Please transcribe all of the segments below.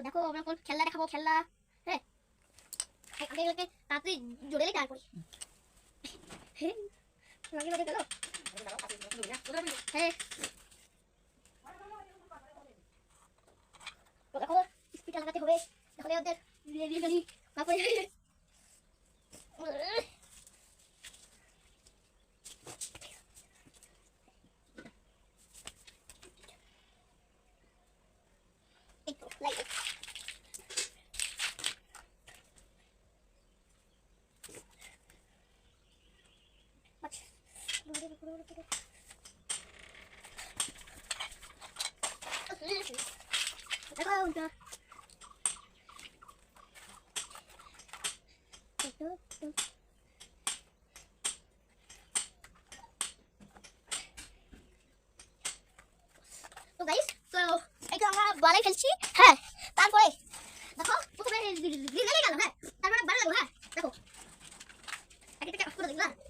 তো দেখো, আমরা কোন খেলনা দেখাবো, খেলনা। হ্যাঁ। আগে আগে তাড়াতাড়ি জোরে লেগে করি হ্যাঁ। লাগে লাগে চলো হ্যাঁ। দেখো স্পিডটা লাগাতে হবে। তাহলে ওদের লেগে গেলি তারপরে একটু লাইট আচ্ছা দেখো ওটা একটু একটু তো গাইস তো এটা আমরা বালাই ফেলছি হ্যাঁ তারপরে দেখো প্রথমে গেল হ্যাঁ তারপরে বাড়া লাগল হ্যাঁ দেখো অফ করে তারপর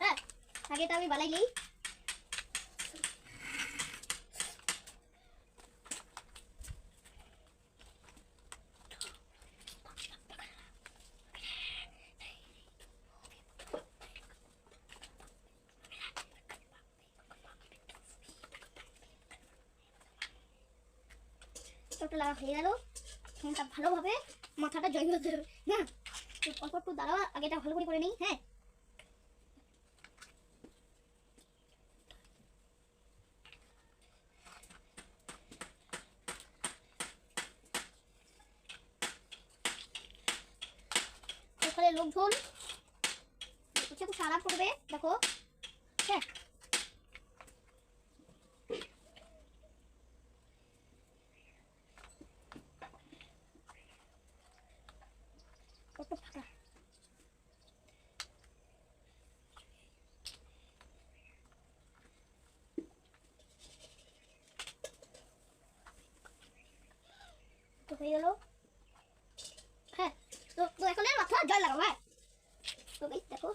হ্যাঁ হয়ে ভালোভাবে মাথাটা জয় করতে হবে না অল্প একটু দাঁড়াও, আগে এটা ভালো করে করে নিই হ্যাঁ? ওখানে লোকজন হচ্ছে সারা করবে দেখো। হ্যাঁ। হয়ে গেল। হ্যাঁ তো তো এখন gagal lang, man. Mabait ako.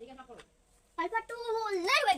অল্প একটু লাগবে গাইস হ্যাঁ